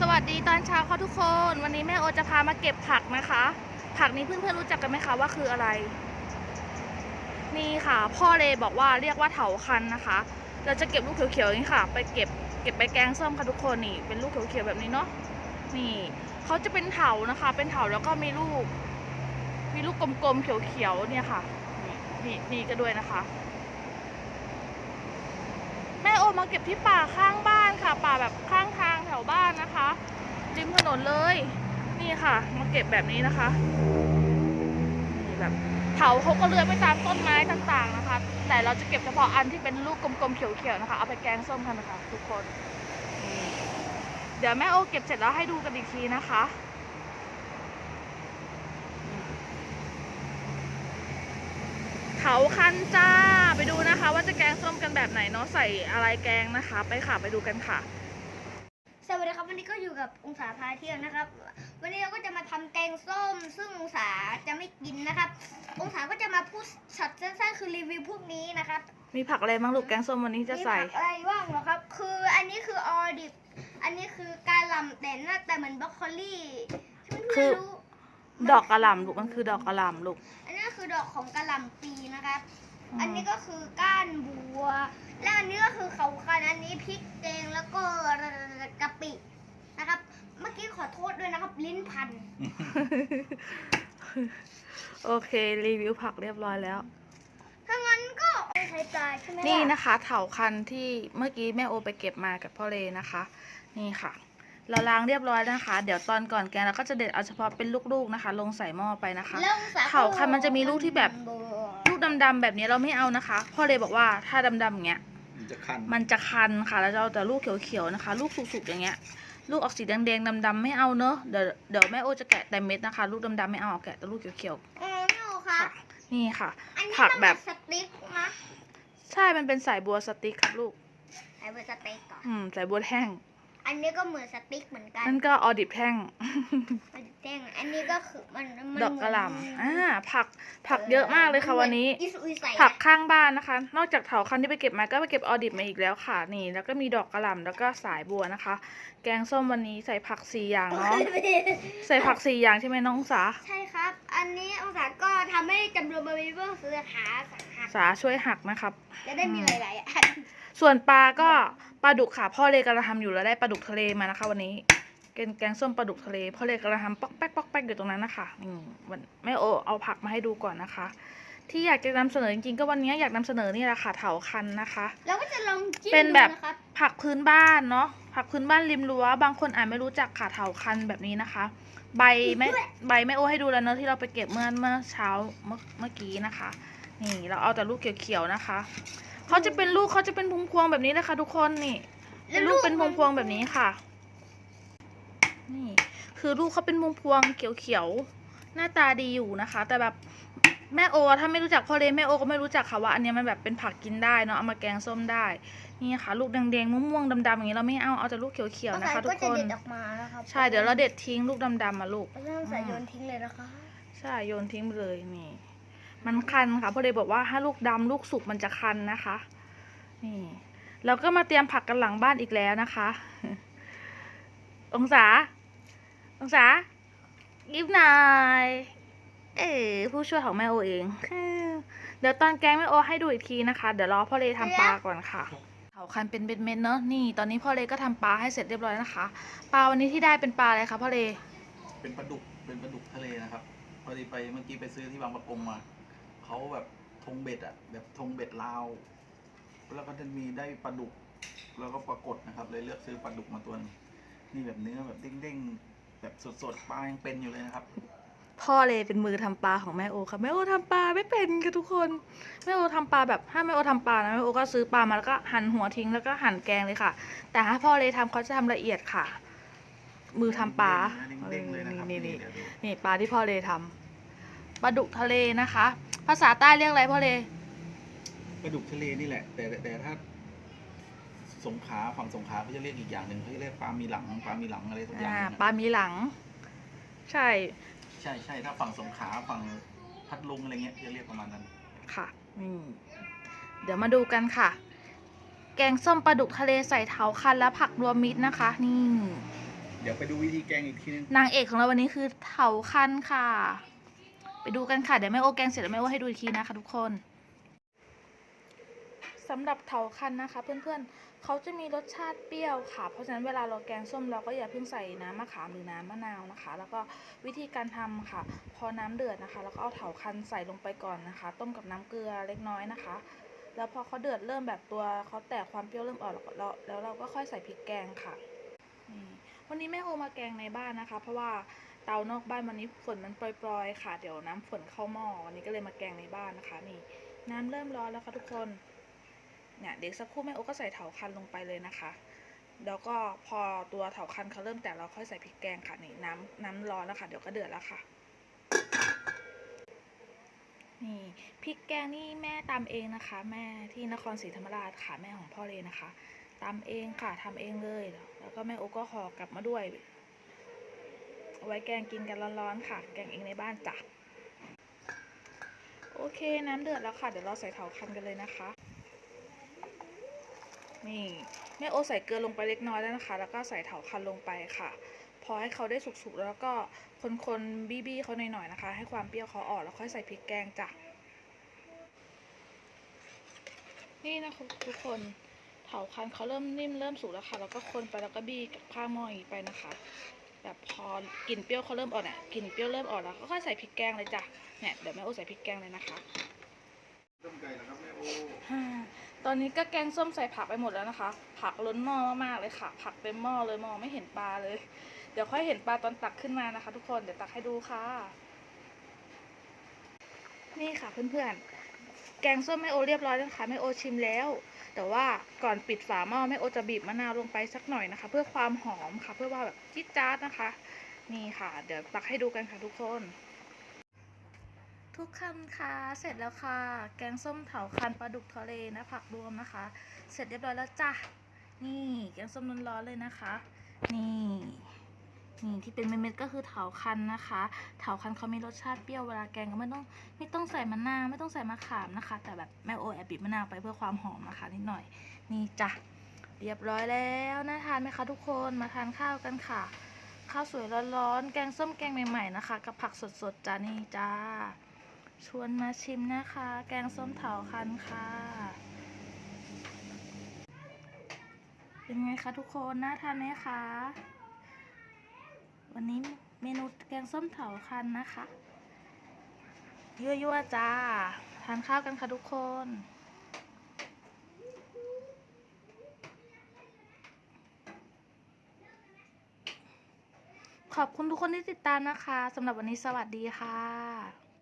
สวัสดีตอนเช้าค่ะทุกคน วันนี้แม่โอจะพามาเก็บผักนะคะ ผักนี้เพื่อนๆรู้จักกันไหมคะว่าคืออะไร นี่ค่ะ พ่อเลยบอกว่าเรียกว่าเถาคันนะคะ เราจะเก็บลูกเขียวๆอย่างนี้ค่ะ ไปเก็บเก็บไปแกงส้มค่ะทุกคนนี่ เป็นลูกเขียวๆแบบนี้เนาะนี่เขาจะเป็นเถานะคะ เป็นเถาแล้วก็มีลูก มีลูกกลมๆเขียวๆเนี่ยค่ะ นี่นี่ก็ด้วยนะคะแม่โอมาเก็บที่ป่าข้างบ้านค่ะ ป่าแบบข้าง วบ้านนะคะริมถนนเลย นี่ค่ะ มาเก็บแบบนี้นะคะนี่แบบเถาเขาก็เลื้อยไปตามต้นไม้ต่างๆนะคะ แต่เราจะเก็บเฉพาะอันที่เป็นลูกกลมๆเขียวๆนะคะ เอาไปแกงส้มกันนะคะทุกคนเดี๋ยวแม่โอเก็บเสร็จแล้วให้ดูกันอีกทีนะคะเขาคันจ้าไปดูนะคะ ว่าจะแกงส้มกันแบบไหนเนาะใส่อะไรแกงนะคะ ไปค่ะไปดูกันค่ะ สวัสดีครับวันนี้ก็อยู่กับองศาพาเที่ยวนะครับ วันนี้เราก็จะมาทำแกงส้ม ซึ่งองศาจะไม่กินนะครับ องศาก็จะมาพูดช็อตสั้นๆคือรีวิวพวกนี้นะครับ มีผักอะไรบ้างลูกแกงส้มวันนี้จะใส่มีผักอะไรบ้างเหรอครับ คืออันนี้คือออดิบอันนี้คือการลำแต่หน้าแต่เหมือนบรอกโคลี่เพื่อนๆคือรู้ดอกกระหล่ำลูกมันคือดอกกระหล่ำลูก อันนี้คือดอกของกะหล่ำปีนะครับอืมอันนี้ก็คือก้านบัวและอั นนี้ก็คือเขาคันอันนี้พริกแกงแล้วก็กะปินะครับ เมื่อกี้ขอโทษด้วยนะครับ ลิ้นพัน โอเค รีวิวผักเรียบร้อยแล้ว ถ้างั้นก็ใช้จ่ายใช่ไหมล่นี่นะคะเถาคันที่เมื่อกี้แม่โอไปเก็บมากับพ่อเลนะคะ นี่ค่ะ เราล้างเรียบร้อยนะคะ เดี๋ยวตอนก่อนแกงเราก็จะเด็ดเอาเฉพาะเป็นลูกๆนะคะ ลงใส่หม้อไปนะคะแล้วองศเถาคันมันจะมีลูกที่แบบ ลูกดำๆแบบนี้เราไม่เอานะคะ พ่อเลยบอกว่าถ้าดำๆอย่างเงี้ย มันจะคันมันจะคันค่ะแล้วจะเอาแต่ลูกเขียวๆนะคะ ลูกสุกๆอย่างเงี้ย ลูกออกสีแดงๆดำๆไม่เอาเนอะเดี๋ยวเดี๋ยวแม่โอจะแกะแต่เม็ดนะคะ ลูกดำๆไม่เอาแกะแต่ลูกเขียวเออไม่เอาคๆรับค่ะ นี่ค่ะ อันนี้ผักแบบต้องเป็นสติ๊กนะใช่มันเป็นสายบัวสติ๊กครับลูก ไอ้เป็นสติ๊กก่อน อืมสายบัวแท่ง อันนี้ก็เหมือนสติ๊กเหมือนกันนั่นก็ออดิบแท่ง มันแจ้งอันนี้ก็คือมันมันดอกกระหเหมืล่ำนอ่าผักผักเยอะมากเลยค่ะวันนี้ อิสุอิสัยผักข้างบ้านนะคะ นอกจากเถาคันที่ไปเก็บมาก็ไปเก็บออดิบมาอีกแล้วค่ะนี่ แล้วก็มีดอกกระหล่ำแล้วก็สายบัวนะคะ แกงส้มวันนี้ใส่ผักสี่อย่างเนาะใส่ผักสี่อย่างใช่ไหมน้องสาใช่ครับ อันนี้องศาก็ทำให้จำนวนบริเวณซื้อหาสังหารสาช่วยหักนะครับ จะได้มีอืมหลายๆอัน ส่วนปลาก็ปลาดุกค่ะพ่อเลยกำลังทำอยู่แล้วได้ปลาดุกทะเลมานะคะ วันนี้แกงแกงส้มปลาดุกทะเลพ่อเลยกำลังทำป๊อกแป๊กป๊อกแป๊กอยู่ตรงนั้นนะคะนี่วันแม่โอเอาผักมาให้ดูก่อนนะคะ ที่อยากจะนำเสนอจริงๆก็วันนี้อยากนำเสนอนี่แหละค่ะเถาคันนะคะแล้วก็จะลองจิ้มเป็นแบบ ดูนะครับ ผักพื้นบ้านเนาะผักพื้นบ้านริมรั้วบางคนอาจไม่รู้จักค่ะเถาคันแบบนี้นะคะ ใบแม่ใบแม่โอให้ดูแล้วเนอะที่เราไปเก็บเมื่อเมื่อเช้าเมื่อเมื่อกี้นะคะ นี่เราเอาแต่ลูกเขียวๆนะคะ เขาจะเป็นลูกเขาจะเป็นพวงๆแบบนี้นะคะ ทุกคนนี่เป็นลูกเป็นพวงๆแบบนี้ค่ะ นี่คือลูกเขาเป็นพวงๆเขียวๆหน้าตาดีอยู่นะคะ แต่แบบแม่โอถ้าไม่รู้จักพ่อเลแม่โอก็ไม่รู้จักค่ะว่าอันเนี้ยมันแบบเป็นผักกินได้เนาะเอามาแกงส้มได้ นี่ค่ะ ลูกแดงๆม่วงๆดำๆอย่างนี้เราไม่เอาเอาแต่ลูกเขียวๆนะคะทุก็กจะคนเด็ดออกมานะครับใช่เดี๋ยวเราเด็ดทิ้งลูกดำๆมาลูกเราจะใส่โยนทิ้งเลยนะคะใช่โยนทิ้งไปเลยนี่ มันคันค่ะพ่อเลยบอกว่าถ้าลูกดำลูกสุกมันจะคันนะคะ นี่เราก็มาเตรียมผักกันหลังบ้านอีกแล้วนะคะ องศา องศายิบหน่อยเอ๋ผู้ช่วยของแม่โอเอง เดี๋ยวตอนแกงแม่โอให้ดูอีกทีนะคะ เดี๋ยวรอพ่อเลยทำปลาก่อนค่ะเผาคันเป็นเม็ดๆเนอะนี่ ตอนนี้พ่อเลยก็ทำปลาให้เสร็จเรียบร้อยนะคะ ปลาวันนี้ที่ได้เป็นปลาอะไรคะพ่อเลยเป็นปลาดุกเป็นปลาดุกทะเลนะครับ พอดีไปเมื่อกี้ไปซื้อที่บางประกงมา เขาแบบธงเบ็ดอะแบบธงเบ็ดลาว แล้วก็จะมีได้ปลาดุก แล้วก็ปรากฏนะครับ เลยเลือกซื้อปลาดุกมาตัวหนึงนี่แบบเนื้อแบบเด้งๆแบบสดๆปลายังเป็นอยู่เลยนะครับ พ่อเลยเป็นมือทำปลาของแม่โอค่ะแม่โอทำปลาไม่เป็นค่ะทุกคนแม่โอทำปลาแบบถ้าแม่โอทำปลานะแม่โอก็ซื้อปลามาแล้วก็หั่นหัวทิ้งแล้วก็หั่นแกงเลยค่ะ แต่ถ้าพ่อเลยทำเขาจะทำละเอียดค่ะ มือทำปลาเด้งๆเลยนะครับนี่นี่เดี๋ยวดูนี่ปลาที่พ่อเลยทำ ปลาดุกทะเลนะคะ ภาษาใต้เรียกอะไรพ่อเลยปลาดุกทะเลนี่แหละแต่แต่แต่ถ้าสงขลาฝั่งสงขลาเขาจะเรียกอีกอย่างหนึ่งเขาจะเรียกปลามีหลังปลามีหลังอะไรสักอย่างอ่าหนึ่งอะปลามีหลัง ใช่ ใช่ใช่ถ้าฝั่งสงขลาฝั่งพัทลุงอะไรเงี้ยจะเรียกประมาณนั้น ค่ะนี่เดี๋ยวมาดูกันค่ะ แกงส้มปลาดุกทะเลใส่เถาคันและผักรวมมิตรนะคะ นี่ดี๋ยวไปดูวิธีแกงอีกทีนึงนางเอกของเราวันนี้คือเถาคันค่ะ ไปดูกันค่ะ เดี๋ยวแม่โอแกงเสร็จแล้วแม่โอให้ดูอีกทีนะคะทุกคนสำหรับเถาคันนะคะ เพื่อนๆเขาจะมีรสชาติเปรี้ยวค่ะ เพราะฉะนั้นเวลาเราแกงส้มเราก็อย่าเพิ่งใส่น้ำมะขามหรือน้ำมะนาวนะคะ แล้วก็วิธีการทำค่ะ พอน้ำเดือดนะคะแล้วก็เอาเถาคันใส่ลงไปก่อนนะคะ ต้มกับน้ำเกลือเล็กน้อยนะคะ แล้วพอเขาเดือดเริ่มแบบตัวเขาแตกความเปรี้ยวเริ่มออกแล้วแล้วเราก็ค่อยใส่พริกแกงค่ะวันนี้แม่โอมาแกงในบ้านนะคะ เพราะว่า เตานอกบ้านวันนี้ฝนมันปล่อยๆ ค่ะ เดี๋ยวน้ำฝนเข้าหม้อวันนี้ก็เลยมาแกงในบ้านนะคะ นี่ น้ำเริ่มร้อนแล้วค่ะทุกคนเนี่ยเดี๋ยวสักครู่แม่โอก็ใส่เถาคันลงไปเลยนะคะแล้วก็พอตัวเถาคันเขาเริ่มแตกเราค่อยใส่พริกแกงค่ะนี่น้ำน้ำร้อนแล้วค่ะเดี๋ยวก็เดือดแล้วค่ะนี่พริกแกงนี่แม่ตำเองนะคะ แม่ที่นครศรีธรรมราชค่ะแม่ของพ่อเลยนะคะตำเองค่ะทำเองเลย แล้วก็แม่โอก็ห่อกลับมาด้วย ไว้แกงกินกันร้อนๆค่ะ แกงเองในบ้านจ้ะ โอเคน้ำเดือดแล้วค่ะ เดี๋ยวเราใส่เถาคันกันเลยนะคะ นี่แม่โอใส่เกลือลงไปเล็กน้อยแล้วนะคะ แล้วก็ใส่เถาคันลงไปค่ะ พอให้เขาได้สุกๆ แล้วก็คนๆ บี้ๆเขาหน่อยๆนะคะ ให้ความเปรี้ยวเขาออกแล้วค่อยใส่พริกแกงจ้ะ นี่นะคะทุกคนเถาคันเขาเริ่มนิ่มเริ่มสุกแล้วค่ะ แล้วก็คนไปแล้วก็บี้กับข้าหม้ออย่างนี้ไปนะคะ แบบพอกลิ่นเปรี้ยวเขาเริ่มออกเนี่ยกลิ่นเปรี้ยวเริ่มออกแล้วก็ค่อยใส่พริกแกงเลยจ้ะเนี่ยเดี๋ยวแม่โอใส่พริกแกงเลยนะคะต้มไก่นะครับแม่โออ่าตอนนี้ก็แกงส้มใส่ผักไปหมดแล้วนะคะ ผักล้นหม้อมากๆเลยค่ะ ผักเต็มหม้อเลยมองไม่เห็นปลาเลย เดี๋ยวค่อยเห็นปลาตอนตักขึ้นมานะคะ ทุกคนเดี๋ยวตักให้ดูค่ะ นี่ค่ะเพื่อนๆแกงส้มแม่โอเรียบร้อยแล้วนะคะแม่โอชิมแล้ว แต่ว่าก่อนปิดฝาหม้อแม่โอจะบีบมะนาวลงไปสักหน่อยนะคะ เพื่อความหอมค่ะ เพื่อว่าแบบจิ๊ดจ๊าดนะคะ นี่ค่ะ เดี๋ยวตักให้ดูกันค่ะทุกคน ทุกคำค่ะ เสร็จแล้วค่ะ แกงส้มเถาคันปลาดุกทะเลนะผักรวมนะคะ เสร็จเรียบร้อยแล้วจ้ะนี่แกงส้มร้อนๆเลยนะคะ นี่ นี่ที่เป็นเม็ดๆก็คือเถาคันนะคะ เถาคันเขามีรสชาติเปรี้ยวเวลาแกงก็ไม่ต้องไม่ต้องใส่มะนาวไม่ต้องใส่มะขามนะคะ แต่แบบแม่โอแอบบีบมะนาวไปเพื่อความหอมนะคะนิดหน่อย นี่จ้ะเรียบร้อยแล้วน่าทานไหมคะทุกคนมาทานข้าวกันค่ะ ข้าวสวยร้อนๆแกงส้มแกงใหม่ๆนะคะ กับผักสดๆจ้านี่จ้าชวนมาชิมนะคะ แกงส้มเถาคันค่ะเป็นไงคะทุกคนน่าทานไหมคะ วันนี้เมนูแกงส้มเถาคันนะคะยั่วๆจ้า ทานข้าวกันค่ะทุกคนขอบคุณทุกคนที่ติดตามนะคะ สำหรับวันนี้สวัสดีค่ะ